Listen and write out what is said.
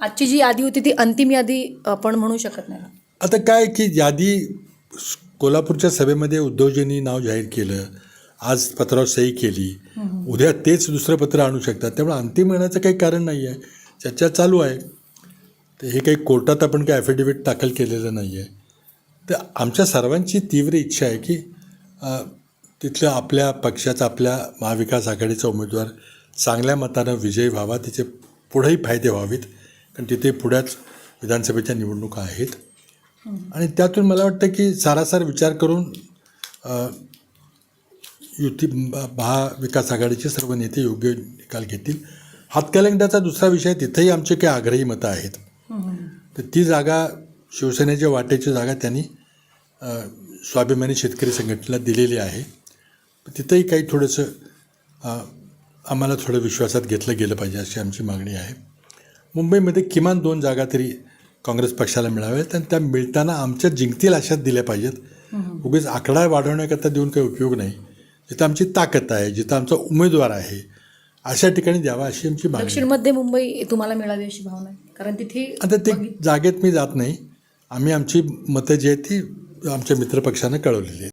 आजची जी यादी होती ती अंतिम यादी आपण म्हणू शकत नाही. आता काय की यादी कोल्हापूरच्या सभेमध्ये उद्धवजींनी नाव जाहीर केलं आज पत्रावर सही केली उद्या तेच दुसरं पत्र आणू शकतात. त्यामुळे अंतिम येण्याचं काही कारण नाही आहे. चर्चा चालू आहे. तर हे काही कोर्टात आपण काही ॲफिडेव्हिट दाखल केलेलं नाही आहे. तर आमच्या सर्वांची तीव्र इच्छा आहे की अ, तिथल्या आपल्या पक्षाचा आपल्या महाविकास आघाडीचा उमेदवार चांगल्या मतानं विजयी व्हावा तिचे पुढेही फायदे व्हावेत. कारण तिथे पुढ्याच विधानसभेच्या निवडणुका आहेत. आणि त्यातून मला वाटतं की सारासार विचार करून युती महाविकास आघाडीचे सर्व नेते योग्य निकाल घेतील. हातकलंगड्याचा दुसरा विषय तिथेही आमचे काही आग्रही मतं आहेत. तर ती जागा शिवसेनेच्या वाटेची जागा त्यांनी स्वाभिमानी शेतकरी संघटनेला दिलेली आहे. तिथंही काही थोडंसं आम्हाला थोडं विश्वासात घेतलं गेलं पाहिजे अशी आमची मागणी आहे. मुंबईमध्ये किमान दोन जागा तरी काँग्रेस पक्षाला मिळाव्यात आणि त्या मिळताना आमच्या जिंकतील अशात दिल्या पाहिजेत. उगीच आकडा वाढवण्याकरता देऊन काही उपयोग नाही. जिथं आमची ताकद आहे जिथं आमचा उमेदवार आहे अशा ठिकाणी द्यावा अशी आमची मागणी. दक्षिण मध्य मुंबई तुम्हाला मिळावी अशी भावना आहे? कारण तिथे आता ते जागेत मी जात नाही. आम्ही आमची मतं जी आहेत ती आमच्या मित्रपक्षानं कळवलेली आहेत.